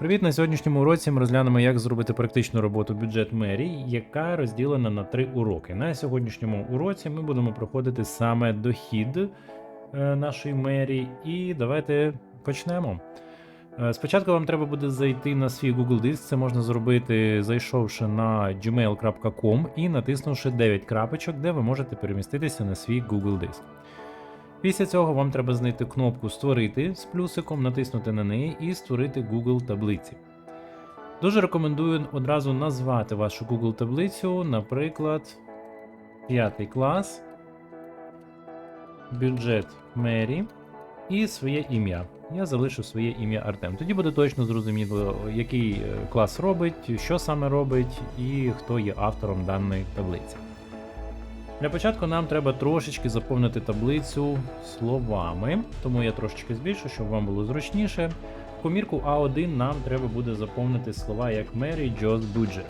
Привіт! На сьогоднішньому уроці ми розглянемо, як зробити практичну роботу бюджет мерії, яка розділена на три уроки. На сьогоднішньому уроці ми будемо проходити саме дохід е, нашої мерії. І давайте почнемо. Е, Спочатку вам треба буде зайти на свій Google Диск. Це можна зробити, зайшовши на gmail.com і натиснувши 9 крапочок, де ви можете переміститися на свій Google Диск. Після цього вам треба знайти кнопку Створити з плюсиком, натиснути на неї і створити Google таблиці. Дуже рекомендую одразу назвати вашу Google таблицю, наприклад, 5 клас, бюджет Мері і своє ім'я. Я залишу своє ім'я Артем. Тоді буде точно зрозуміло, який е, клас робить, що саме робить і хто є автором даної таблиці. Для початку нам треба трошечки заповнити таблицю словами, тому я трошечки збільшу, щоб вам було зручніше. В комірку А1 нам треба буде заповнити слова як Mary Jo's Budget.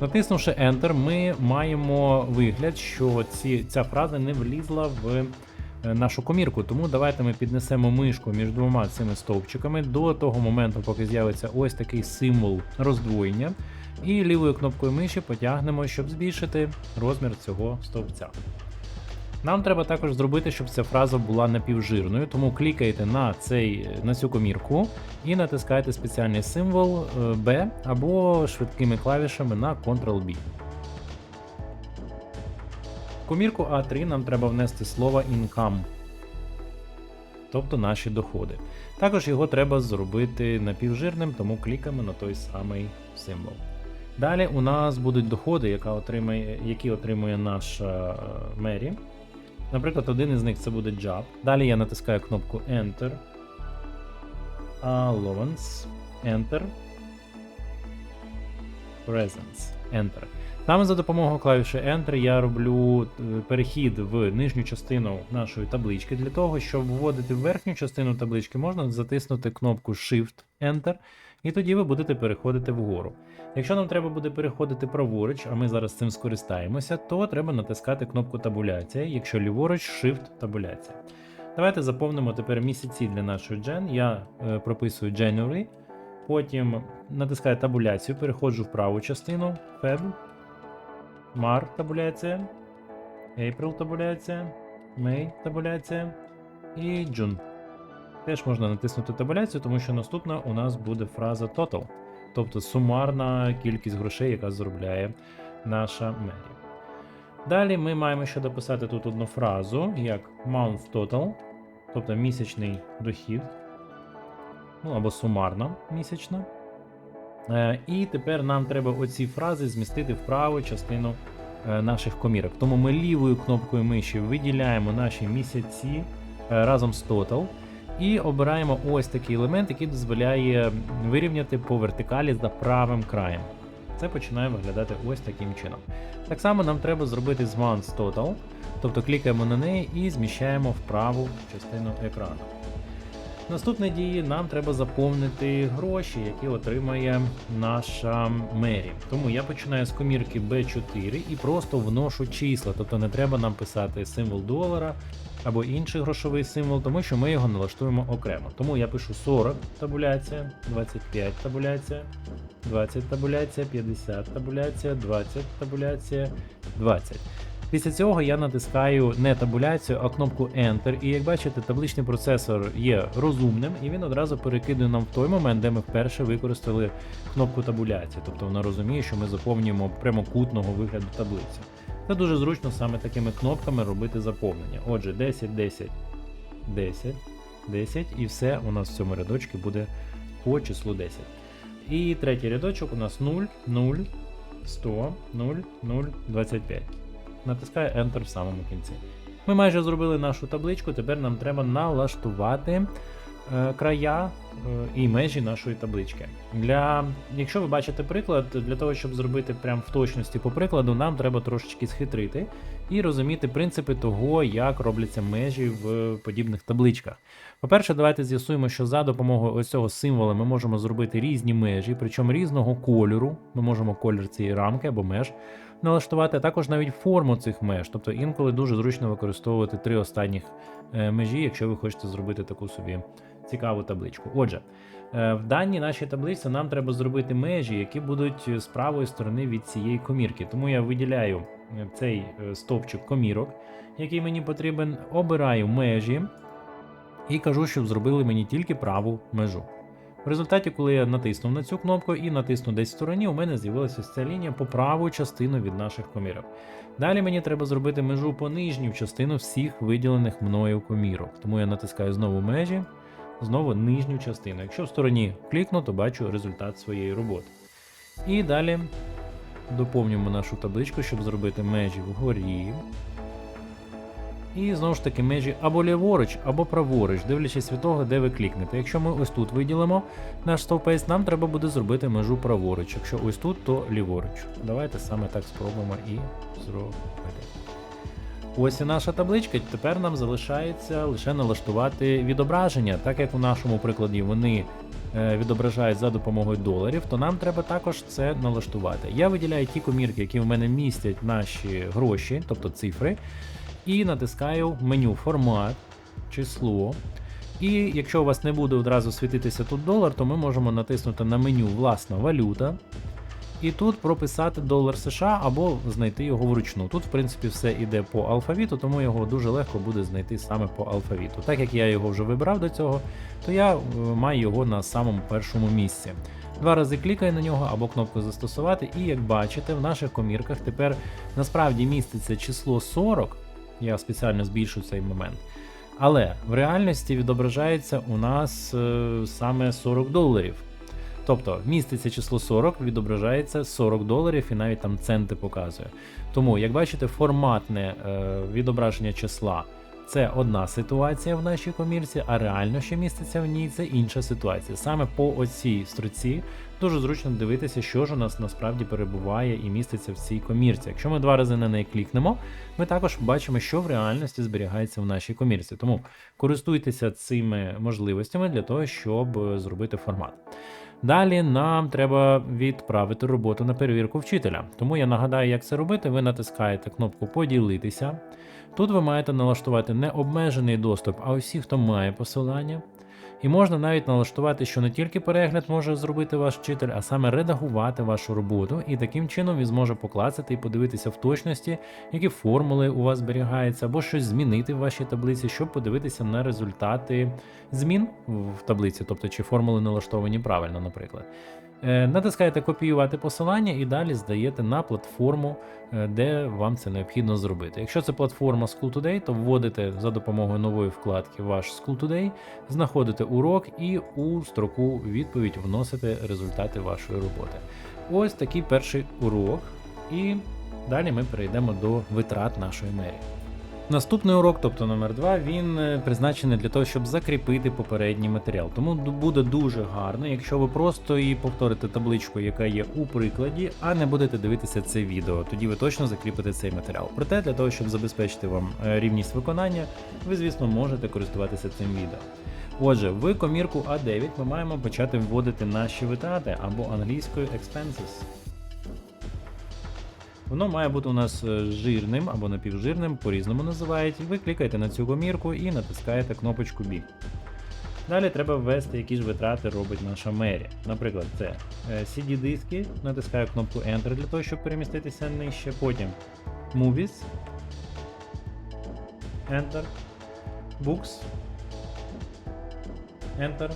Натиснувши Enter, ми маємо вигляд, що ці, ця фраза не влізла в нашу комірку. Тому давайте ми піднесемо мишку між двома цими стовпчиками до того моменту, поки з'явиться ось такий символ роздвоєння. І лівою кнопкою миші потягнемо, щоб збільшити розмір цього стовпця. Нам треба також зробити, щоб ця фраза була напівжирною, тому клікайте на, цей, на цю комірку і натискайте спеціальний символ е, B або швидкими клавішами на Ctrl-B. Комірку А3 нам треба внести слово income, тобто наші доходи. Також його треба зробити напівжирним, тому клікаємо на той самий символ. Далі у нас будуть доходи, яка отримає, які отримує наша е, Мері. Наприклад, один із них це буде job. Далі я натискаю кнопку Enter. Allowance. Enter. Presence. Enter. Саме за допомогою клавіші Enter я роблю е, перехід в нижню частину нашої таблички. Для того, щоб вводити в верхню частину таблички, можна затиснути кнопку Shift Enter, і тоді ви будете переходити вгору. Якщо нам треба буде переходити праворуч, а ми зараз цим скористаємося, то треба натискати кнопку табуляція, якщо ліворуч Shift табуляція. Давайте заповнимо тепер місяці для нашої Gen. Я е, прописую January, потім натискаю табуляцію, переходжу в праву частину Feb, Mar табуляція, April табуляція, May табуляція і June. Теж можна натиснути табуляцію, тому що наступна у нас буде фраза total, тобто сумарна кількість грошей, яка заробляє наша мерія. Далі ми маємо ще дописати тут одну фразу, як month total, тобто місячний дохід, ну або сумарна місячна. Е, І тепер нам треба оці фрази змістити в праву частину е, наших комірок. Тому ми лівою кнопкою миші виділяємо наші місяці е, разом з total. І обираємо ось такий елемент, який дозволяє вирівняти по вертикалі за правим краєм. Це починає виглядати ось таким чином. Так само нам треба зробити з Total, тобто клікаємо на неї і зміщаємо в праву частину екрану. Наступне дії нам треба заповнити гроші, які отримає наша мері. Тому я починаю з комірки B4 і просто вношу числа, тобто не треба нам писати символ долара або інший грошовий символ, тому що ми його налаштуємо окремо. Тому я пишу 40 табуляція, 25 табуляція, 20 табуляція, 50 табуляція, 20 табуляція, 20. Після цього я натискаю не табуляцію, а кнопку Enter. І як бачите, табличний процесор є розумним, і він одразу перекидує нам в той момент, де ми вперше використали кнопку табуляції. Тобто вона розуміє, що ми заповнюємо прямокутного вигляду таблицю. Це дуже зручно саме такими кнопками робити заповнення. Отже, 10, 10, 10, 10, і все у нас в цьому рядочку буде по числу 10. І третій рядочок у нас 0, 0, 100, 0, 0, 25. Натискаю Enter в самому кінці. Ми майже зробили нашу табличку, тепер нам треба налаштувати е, края е, і межі нашої таблички. Для, Якщо ви бачите приклад, для того, щоб зробити прям в точності по прикладу, нам треба трошечки схитрити і розуміти принципи того, як робляться межі в подібних табличках. По-перше, давайте з'ясуємо, що за допомогою ось цього символа ми можемо зробити різні межі, причому різного кольору. Ми можемо колір цієї рамки або меж налаштувати, а також навіть форму цих меж. Тобто інколи дуже зручно використовувати три останніх е, межі, якщо ви хочете зробити таку собі цікаву табличку. Отже, е, в даній нашій таблиці нам треба зробити межі, які будуть з правої сторони від цієї комірки. Тому я виділяю цей е, стовпчик комірок, який мені потрібен, обираю межі і кажу, щоб зробили мені тільки праву межу. В результаті, коли я натиснув на цю кнопку і натисну десь в стороні, у мене з'явилася ця лінія по праву частину від наших комірок. Далі мені треба зробити межу по нижню частину всіх виділених мною комірок. Тому я натискаю знову межі, знову нижню частину. Якщо в стороні клікну, то бачу результат своєї роботи. І далі доповнюємо нашу табличку, щоб зробити межі вгорі. І знову ж таки межі або ліворуч, або праворуч, дивлячись від того, де ви клікнете. Якщо ми ось тут виділимо наш стовпець, нам треба буде зробити межу праворуч. Якщо ось тут, то ліворуч. Давайте саме так спробуємо і зробити. Ось і наша табличка. Тепер нам залишається лише налаштувати відображення. Так як у нашому прикладі вони відображають за допомогою доларів, то нам треба також це налаштувати. Я виділяю ті комірки, які в мене містять наші гроші, тобто цифри, і натискаю меню формат, число. І якщо у вас не буде одразу світитися тут долар, то ми можемо натиснути на меню Власна валюта. І тут прописати долар США або знайти його вручну. Тут, в принципі, все йде по алфавіту, тому його дуже легко буде знайти саме по алфавіту. Так як я його вже вибрав до цього, то я е, маю його на самому першому місці. Два рази клікаю на нього або кнопку застосувати, і як бачите, в наших комірках тепер насправді міститься число 40. Я спеціально збільшу цей момент. Але в реальності відображається у нас е, саме 40 доларів. Тобто міститься число 40, відображається 40 доларів і навіть там центи показує. Тому, як бачите, форматне е, відображення числа це одна ситуація в нашій комірці, а реально, що міститься в ній, це інша ситуація. Саме по оцій строці дуже зручно дивитися, що ж у нас насправді перебуває і міститься в цій комірці. Якщо ми два рази на неї клікнемо, ми також бачимо, що в реальності зберігається в нашій комірці. Тому користуйтеся цими можливостями для того, щоб е, зробити формат. Далі нам треба відправити роботу на перевірку вчителя. Тому я нагадаю, як це робити. Ви натискаєте кнопку Поділитися. Тут ви маєте налаштувати не обмежений доступ, а усі, хто має посилання. І можна навіть налаштувати, що не тільки перегляд може зробити ваш вчитель, а саме редагувати вашу роботу, і таким чином він зможе поклацати і подивитися в точності, які формули у вас зберігаються, або щось змінити в вашій таблиці, щоб подивитися на результати змін в таблиці, тобто чи формули налаштовані правильно, наприклад. Е, Натискаєте копіювати посилання і далі здаєте на платформу, е, де вам це необхідно зробити. Якщо це платформа School Today, то вводите за допомогою нової вкладки ваш School Today, знаходите урок і у строку відповідь вносите результати вашої роботи. Ось такий перший урок, і далі ми перейдемо до витрат нашої мерії. Наступний урок, тобто номер 2, він е, призначений для того, щоб закріпити попередній матеріал. Тому буде дуже гарно, якщо ви просто і повторите табличку, яка є у прикладі, а не будете дивитися це відео. Тоді ви точно закріпите цей матеріал. Проте для того, щоб забезпечити вам е, рівність виконання, ви, звісно, можете користуватися цим відео. Отже, в комірку А9 ми маємо почати вводити наші витрати або англійською expenses. Воно має бути у нас е, жирним або напівжирним, по-різному називають. Ви клікаєте на цю комірку і натискаєте кнопочку B. Далі треба ввести, які ж витрати робить наша мерія. Наприклад, це е, CD-диски, натискаю кнопку Enter для того, щоб переміститися нижче. Потім Movies, Enter, Books, Enter,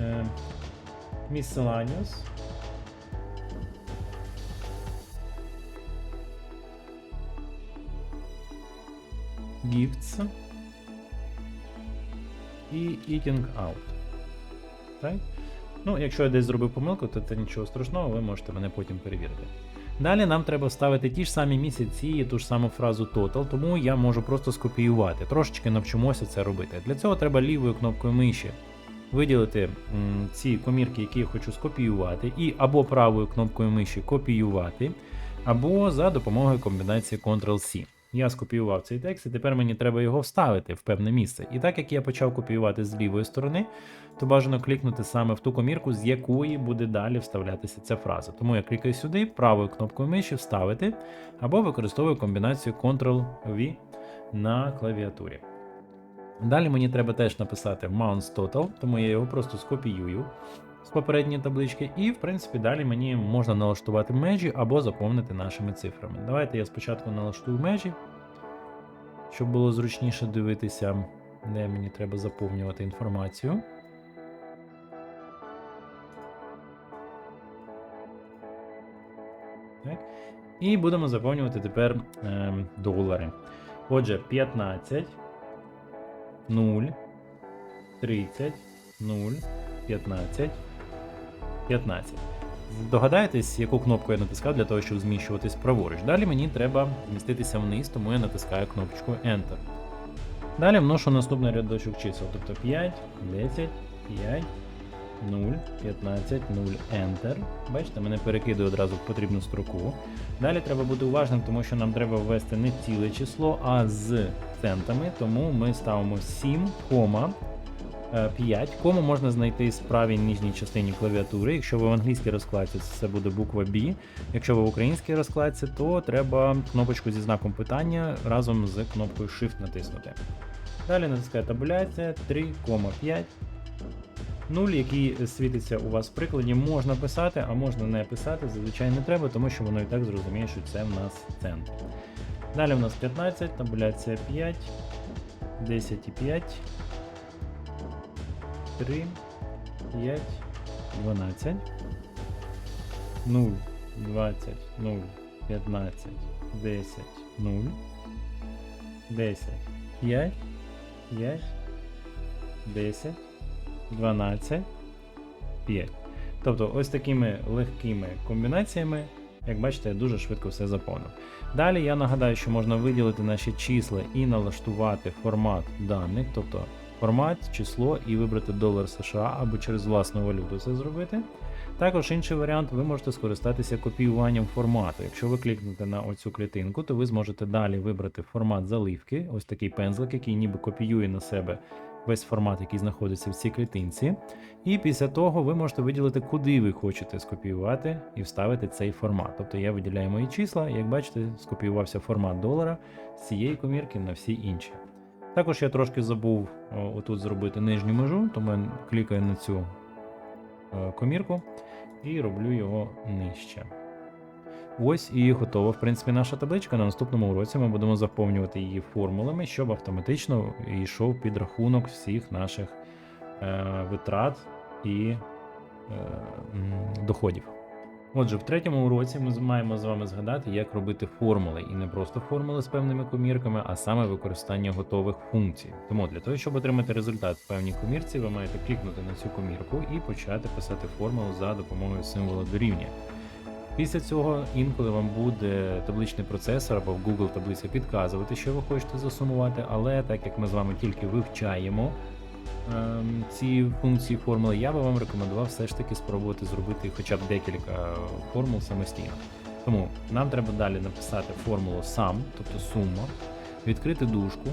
е, Miscellaneous. Gifts і Eating Out. Так? Ну, якщо я десь зробив помилку, то це нічого страшного, ви можете мене потім перевірити. Далі нам треба вставити ті ж самі місяці і ту ж саму фразу total, тому я можу просто скопіювати. Трошечки навчимося це робити. Для цього треба лівою кнопкою миші виділити ці комірки, які я хочу скопіювати, і або правою кнопкою миші копіювати, або за допомогою комбінації Ctrl-C. Я скопіював цей текст, і тепер мені треба його вставити в певне місце. І так як я почав копіювати з лівої сторони, то бажано клікнути саме в ту комірку, з якої буде далі вставлятися ця фраза. Тому я клікаю сюди, правою кнопкою миші вставити, або використовую комбінацію Ctrl-V на клавіатурі. Далі мені треба теж написати Mounts Total, тому я його просто скопіюю з попередньої таблички, і, в принципі, далі мені можна налаштувати межі або заповнити нашими цифрами. Давайте я спочатку налаштую межі, щоб було зручніше дивитися, де мені треба заповнювати інформацію. Так. І будемо заповнювати тепер ем, долари. Отже, 15, 0, 30, 0, 15, 15. Догадаєтесь, яку кнопку я натискав для того, щоб зміщуватись праворуч. Далі мені треба зміститися вниз, тому я натискаю кнопочку Enter. Далі вношу наступний рядочок чисел, тобто 5, 10, 5, 0, 15, 0, Enter. Бачите, мене перекидує одразу в потрібну строку. Далі треба бути уважним, тому що нам треба ввести не ціле число, а з центами. Тому ми ставимо 7, 5. Кому можна знайти в правій нижній частині клавіатури. Якщо ви в англійській розкладці, це буде буква B. Якщо ви в українській розкладці, то треба кнопочку зі знаком питання разом з кнопкою Shift натиснути. Далі натискає табуляція 3,5. 0, який світиться у вас в прикладі, можна писати, а можна не писати. Зазвичай не треба, тому що воно і так зрозуміє, що це в нас центр. Далі в нас 15, табуляція 5, 10 і 5. 3, 5, 12, 0, 20, 0, 15, 10, 0, 10, 5, 5, 10, 12, 5. Тобто ось такими легкими комбінаціями, як бачите, я дуже швидко все заповнив. Далі я нагадаю, що можна виділити наші числа і налаштувати формат даних, тобто формат, число і вибрати долар США або через власну валюту це зробити. Також інший варіант, ви можете скористатися копіюванням формату. Якщо ви клікнете на оцю клітинку, то ви зможете далі вибрати формат заливки, ось такий пензлик, який ніби копіює на себе весь формат, який знаходиться в цій клітинці. І після того ви можете виділити, куди ви хочете скопіювати і вставити цей формат. Тобто я виділяю мої числа, як бачите, скопіювався формат долара з цієї комірки на всі інші. Також я трошки забув отут зробити нижню межу, тому я клікаю на цю е, комірку і роблю його нижче. Ось і готова, в принципі, наша табличка. На наступному уроці ми будемо заповнювати її формулами, щоб автоматично йшов підрахунок всіх наших е, витрат і е, доходів. Отже, в третьому уроці ми маємо з вами згадати, як робити формули, і не просто формули з певними комірками, а саме використання готових функцій. Тому для того, щоб отримати результат в певній комірці, ви маєте клікнути на цю комірку і почати писати формулу за допомогою символа дорівнює. Після цього інколи вам буде табличний процесор або Google таблиця підказувати, що ви хочете засумувати, але так як ми з вами тільки вивчаємо ці функції формули, я би вам рекомендував все ж таки спробувати зробити хоча б декілька формул самостійно. Тому нам треба далі написати формулу сам, тобто сума, відкрити дужку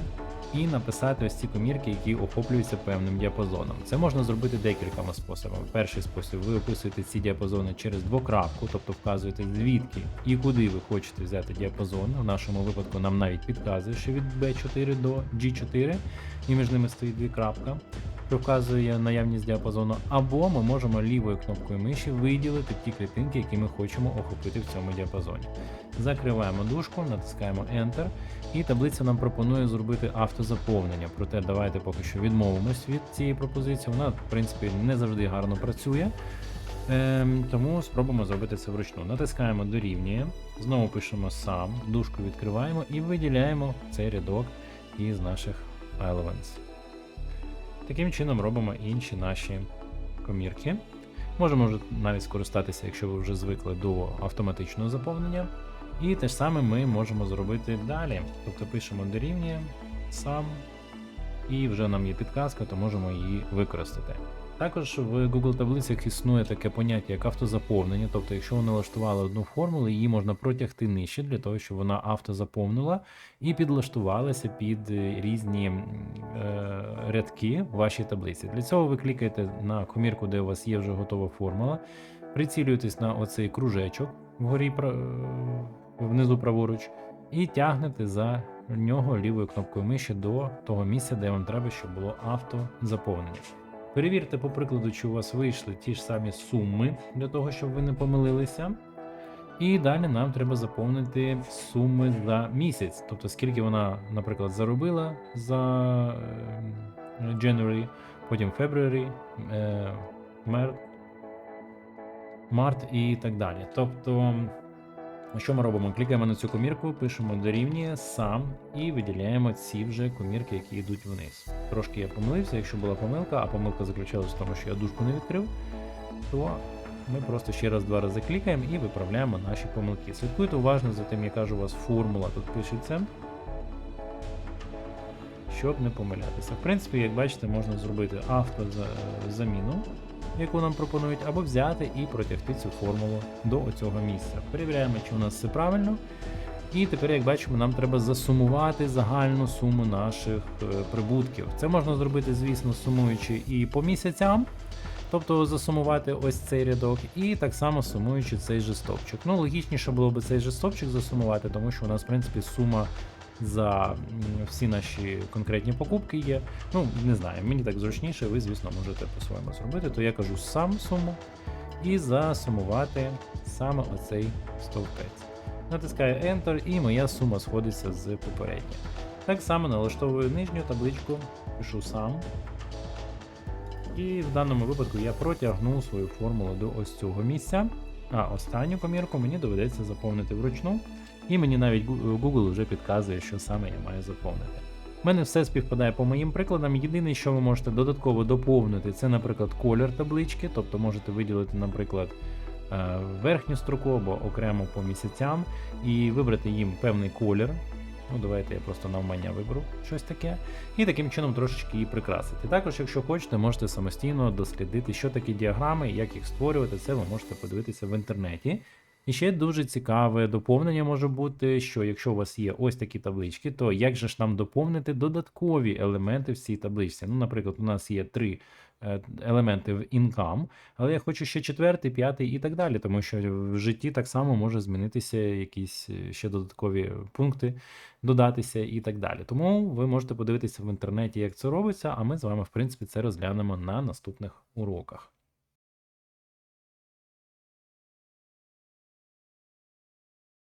і написати ось ці комірки, які охоплюються певним діапазоном. Це можна зробити декількома способами. Перший спосіб ви описуєте ці діапазони через двокрапку, тобто вказуєте звідки і куди ви хочете взяти діапазон. В нашому випадку нам навіть підказує, що від B4 до G4, і між ними стоїть дві крапка, що вказує наявність діапазону. Або ми можемо лівою кнопкою миші виділити ті клітинки, які ми хочемо охопити в цьому діапазоні. Закриваємо дужку, натискаємо Enter, і таблиця нам пропонує зробити автозаповнення. Проте давайте поки що відмовимось від цієї пропозиції. Вона, в принципі, не завжди гарно працює. Ем, тому спробуємо зробити це вручну. Натискаємо дорівнює, знову пишемо сам, дужку відкриваємо і виділяємо цей рядок із наших elements. Таким чином робимо інші наші комірки. Можемо навіть скористатися, якщо ви вже звикли до автоматичного заповнення. І те ж саме ми можемо зробити далі. Тобто пишемо дорівнює сам, і вже нам є підказка, то можемо її використати. Також в Google таблицях існує таке поняття як автозаповнення. Тобто, якщо ви налаштували одну формулу, її можна протягти нижче для того, щоб вона автозаповнила і підлаштувалася під е, різні е, рядки в вашій таблиці. Для цього ви клікаєте на комірку, де у вас є вже готова формула, прицілюєтесь на оцей кружечок вгорі е, внизу праворуч, і тягнете за нього лівою кнопкою миші до того місця, де вам треба, щоб було автозаповнення. Перевірте, по прикладу, чи у вас вийшли ті ж самі суми для того, щоб ви не помилилися. І далі нам треба заповнити суми за місяць. Тобто, скільки вона, наприклад, заробила за е, January, потім February, е, Март і так далі. Тобто, що ми робимо? Клікаємо на цю комірку, пишемо дорівнює сам і виділяємо ці вже комірки, які йдуть вниз. Трошки я помилився, якщо була помилка, а помилка заключалася в тому, що я дужку не відкрив, то ми просто ще раз два рази клікаємо і виправляємо наші помилки. Слідкуйте уважно за тим, яка ж у вас формула тут пишеться, щоб не помилятися. В принципі, як бачите, можна зробити автозаміну, яку нам пропонують, або взяти і протягти цю формулу до оцього місця. Перевіряємо, чи у нас все правильно. І тепер, як бачимо, нам треба засумувати загальну суму наших е, прибутків. Це можна зробити, звісно, сумуючи і по місяцям, тобто засумувати ось цей рядок, і так само сумуючи цей же стовпчик. Ну, логічніше було б цей же стовпчик засумувати, тому що у нас, в принципі, сума за всі наші конкретні покупки є. Ну, не знаю, мені так зручніше, ви, звісно, можете по-своєму зробити, то я кажу сам суму і засумувати саме оцей стовпець. Натискаю Enter і моя сума сходиться з попередньої. Так само налаштовую нижню табличку, пишу сам. І в даному випадку я протягну свою формулу до ось цього місця. А останню комірку мені доведеться заповнити вручну. І мені навіть Google вже підказує, що саме я маю заповнити. У мене все співпадає по моїм прикладам. Єдине, що ви можете додатково доповнити, це, наприклад, колір таблички, тобто можете виділити, наприклад, е, верхню строку або окремо по місяцям і вибрати їм певний колір. Ну, давайте я просто навмання виберу щось таке. І таким чином трошечки її прикрасити. Також, якщо хочете, можете самостійно дослідити, що такі діаграми, як їх створювати, це ви можете подивитися в інтернеті. І ще дуже цікаве доповнення може бути, що якщо у вас є ось такі таблички, то як же ж нам доповнити додаткові елементи в цій табличці? Ну, наприклад, у нас є три е, елементи в income, але я хочу ще четвертий, п'ятий і так далі, тому що в житті так само може змінитися якісь е, ще додаткові пункти, додатися і так далі. Тому ви можете подивитися в інтернеті, як це робиться, а ми з вами, в принципі, це розглянемо на наступних уроках.